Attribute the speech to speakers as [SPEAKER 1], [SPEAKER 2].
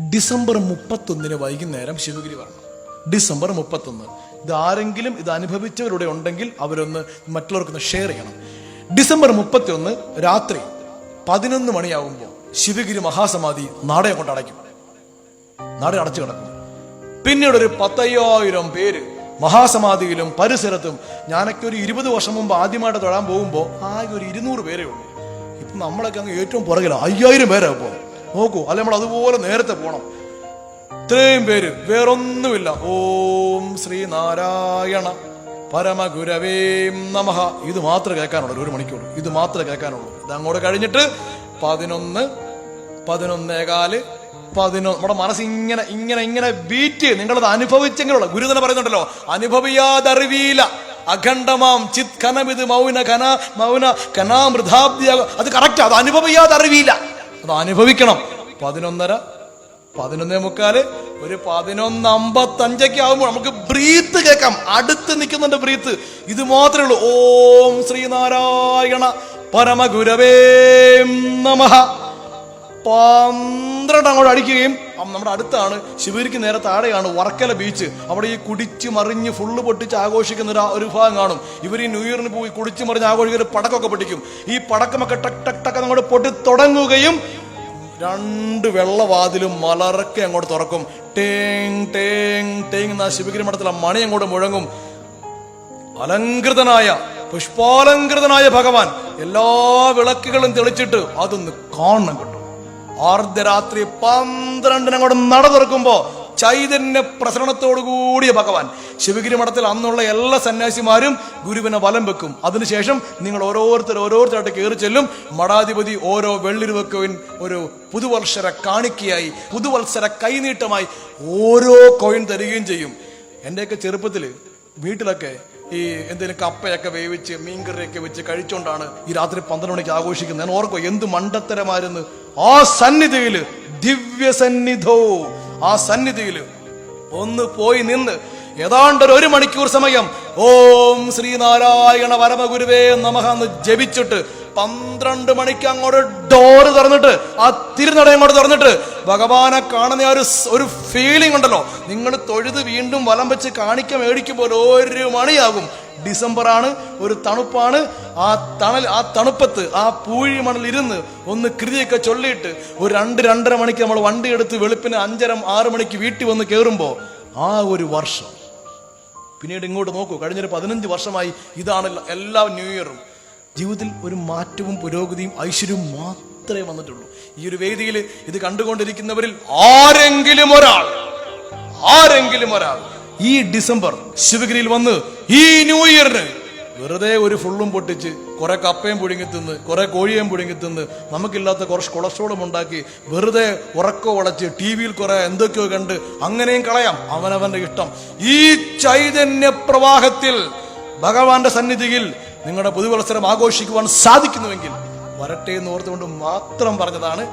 [SPEAKER 1] December മുപ്പത്തൊന്നിന് വൈകുന്നേരം ശിവഗിരി വരണം. ഡിസംബർ മുപ്പത്തൊന്ന്. ഇത് ആരെങ്കിലും ഇത് അനുഭവിച്ചവരുടെ ഉണ്ടെങ്കിൽ അവരൊന്ന് മറ്റുള്ളവർക്കൊന്ന് ഷെയർ ചെയ്യണം. ഡിസംബർ മുപ്പത്തിയൊന്ന് രാത്രി പതിനൊന്ന് മണിയാവുമ്പോൾ ശിവഗിരി മഹാസമാധി നാടകം കൊണ്ട് അടയ്ക്കും. നട അടച്ചു കിടക്കും. പിന്നീട് ഒരു പത്തയ്യായിരം പേര് മഹാസമാധിയിലും പരിസരത്തും ഞാനൊക്കെ ഒരു ഇരുപത് വർഷം മുമ്പ് ആദ്യമായിട്ട് തൊഴാൻ പോകുമ്പോൾ ആകെ ഒരു ഇരുന്നൂറ് പേരേ ഉള്ളൂ. ഇപ്പം നമ്മളൊക്കെ അങ്ങ് ഏറ്റവും പുറകിലാണ് അയ്യായിരം പേരാണ് ഇപ്പോൾ നോക്കൂ അല്ലെ നമ്മൾ അതുപോലെ നേരത്തെ പോകണം ഇത്രയും പേര് വേറൊന്നുമില്ല. ഓം ശ്രീനാരായണ പരമഗുരവേം നമഃ ഇത് മാത്രമേ കേൾക്കാനുള്ളൂ ഒരു മണിക്കൂർ ഇത് മാത്രമേ കേൾക്കാനുള്ളൂ. ഇത് അങ്ങോട്ട് കഴിഞ്ഞിട്ട് പതിനൊന്ന് പതിനൊന്നേകാൽ പതിനൊന്ന് നമ്മുടെ മനസ്സ് ഇങ്ങനെ ഇങ്ങനെ ഇങ്ങനെ ബീറ്റ് നിങ്ങളത് അനുഭവിച്ചെങ്കിലുള്ള ഗുരു തന്നെ പറയുന്നുണ്ടല്ലോ അനുഭവിയാതറിവീല. അഖണ്ഡമാം ചിത് ഖനമിത് മൗന ഖന മൗന ഖനാമൃതാബ്ദി അത് കറക്റ്റ് അത് അനുഭവിയാതറിവീല. അത് അനുഭവിക്കണം. പതിനൊന്നര പതിനൊന്നേ മുക്കാൽ ഒരു പതിനൊന്ന് അമ്പത്തഞ്ചൊക്കെ ആകുമ്പോൾ നമുക്ക് ബ്രീത്ത് കേൾക്കാം. അടുത്ത് നിൽക്കുന്നുണ്ട് ബ്രീത്ത്. ഇത് മാത്രമേ ഉള്ളൂ. ഓം ശ്രീനാരായണ പരമഗുരവേ നമഃ. പന്ത്രണ്ട് അങ്ങോട്ട് അടിക്കുകയും നമ്മുടെ അടുത്താണ് ശിവരിക്ക് നേരെ താഴെയാണ് വർക്കല ബീച്ച് അവിടെ ഈ കുടിച്ച് മറിഞ്ഞ് ഫുള്ള് പൊട്ടിച്ച് ആഘോഷിക്കുന്ന ഒരു ഒരു ഭാഗം കാണും. ഇവർ ഈ ന്യൂ ഇയറിന് പോയി കുടിച്ച് മറിഞ്ഞ് ആഘോഷിക്കുന്ന ഒരു പടക്കമൊക്കെ പൊട്ടിക്കും. ഈ പടക്കമൊക്കെ ടക്ക് ടക്ക് ടക്ക് അങ്ങോട്ട് പൊട്ടി തുടങ്ങുകയും രണ്ട് വെള്ളവാതിലും മലർക്കെ അങ്ങോട്ട് തുറക്കും. ടേങ് ടേങ് ടേങ് എന്ന ശിവഗിരി മഠത്തിലെ മണി അങ്ങോട്ട് മുഴങ്ങും. അലങ്കൃതനായ പുഷ്പാലങ്കൃതനായ ഭഗവാൻ എല്ലാ വിളക്കുകളും തെളിച്ചിട്ട് അതൊന്ന് കാണണം കേട്ടോ. അർദ്ധരാത്രി പന്ത്രണ്ടിനങ്ങോട്ട് നട തുറക്കുമ്പോ ചൈതന്യ പ്രസരണത്തോടു കൂടിയ ഭഗവാൻ. ശിവഗിരി മഠത്തിൽ അന്നുള്ള എല്ലാ സന്യാസിമാരും ഗുരുവിനെ വലം വെക്കും. അതിനുശേഷം നിങ്ങൾ ഓരോരുത്തർ ഓരോരുത്തരായിട്ട് കയറി ചെല്ലും. മഠാധിപതി ഓരോ വെള്ളിരുവക്കവിൻ ഒരു പുതുവത്സര കാണിക്കയായി പുതുവത്സര കൈനീട്ടമായി ഓരോ കോയിൻ തരികയും ചെയ്യും. എന്റെയൊക്കെ ചെറുപ്പത്തിൽ വീട്ടിലൊക്കെ ഈ എന്തെങ്കിലും കപ്പയൊക്കെ വേവിച്ച് മീൻകറിയൊക്കെ വെച്ച് കഴിച്ചുകൊണ്ടാണ് ഈ രാത്രി പന്ത്രണ്ട് മണിക്ക് ആഘോഷിക്കുന്നത്. ഞാൻ ഓർക്കോ എന്ത് മണ്ടത്തരമായിരുന്നു. ആ സന്നിധിയിൽ ദിവ്യ സന്നിധോ ആ സന്നിധിയിൽ ഒന്ന് പോയി നിന്ന് ഏതാണ്ട് ഒരു മണിക്കൂർ സമയം ഓം ശ്രീനാരായണ പരമഗുരുവേ നമഹ എന്ന് ജപിച്ചിട്ട് പന്ത്രണ്ട് മണിക്ക് അങ്ങോട്ട് ഡോറ് തുറന്നിട്ട് ആ തിരുനട അങ്ങോട്ട് തുറന്നിട്ട് ഭഗവാനെ കാണുന്ന ആ ഒരു ഒരു ഫീലിംഗ് ഉണ്ടല്ലോ. നിങ്ങൾ തൊഴുത് വീണ്ടും വലം വെച്ച് കാണിക്ക മേടിക്കുമ്പോൾ ഒരു മണിയാകും. ഡിസംബർ ആണ് ഒരു തണുപ്പാണ്. ആ തണൽ ആ തണുപ്പത്ത് ആ പൂഴി മണൽ ഇരുന്ന് ഒന്ന് കൃതിയൊക്കെ ചൊല്ലിയിട്ട് ഒരു രണ്ട് രണ്ടര മണിക്ക് നമ്മൾ വണ്ടി എടുത്ത് വെളുപ്പിന് അഞ്ചര ആറ് മണിക്ക് വീട്ടിൽ വന്ന് കയറുമ്പോൾ ആ ഒരു വർഷം. പിന്നീട് ഇങ്ങോട്ട് നോക്കൂ കഴിഞ്ഞൊരു പതിനഞ്ച് വർഷമായി ഇതാണ് എല്ലാ- ന്യൂ ഇയറും ജീവിതത്തിൽ ഒരു മാറ്റവും പുരോഗതിയും ഐശ്വര്യവും മാത്രമേ വന്നിട്ടുള്ളൂ. ഈ ഒരു വേദിയിൽ ഇത് കണ്ടുകൊണ്ടിരിക്കുന്നവരിൽ ആരെങ്കിലും ഒരാൾ ആരെങ്കിലും ഒരാൾ ഈ ഡിസംബർ ശിവഗിരിയിൽ വന്ന് ഈ ന്യൂ ഇയറിന് വെറുതെ ഒരു ഫുള്ളും പൊട്ടിച്ച് കുറെ കപ്പയും പുഴുങ്ങി തിന്ന് കുറെ കോഴിയും പുഴുങ്ങി തിന്ന് നമുക്കില്ലാത്ത കുറച്ച് കൊളസ്ട്രോളും ഉണ്ടാക്കി വെറുതെ ഉറക്കോ വളച്ച് ടി വിയിൽ കുറെ എന്തൊക്കെയോ കണ്ട് അങ്ങനെയും കളയാം. അവനവന്റെ ഇഷ്ടം. ഈ ചൈതന്യ പ്രവാഹത്തിൽ ഭഗവാന്റെ സന്നിധിയിൽ നിങ്ങളുടെ പുതുവത്സരം ആഘോഷിക്കുവാൻ സാധിക്കുന്നുവെങ്കിൽ വരട്ടെ എന്ന് ഓർത്തുകൊണ്ട് മാത്രം പറഞ്ഞതാണ്.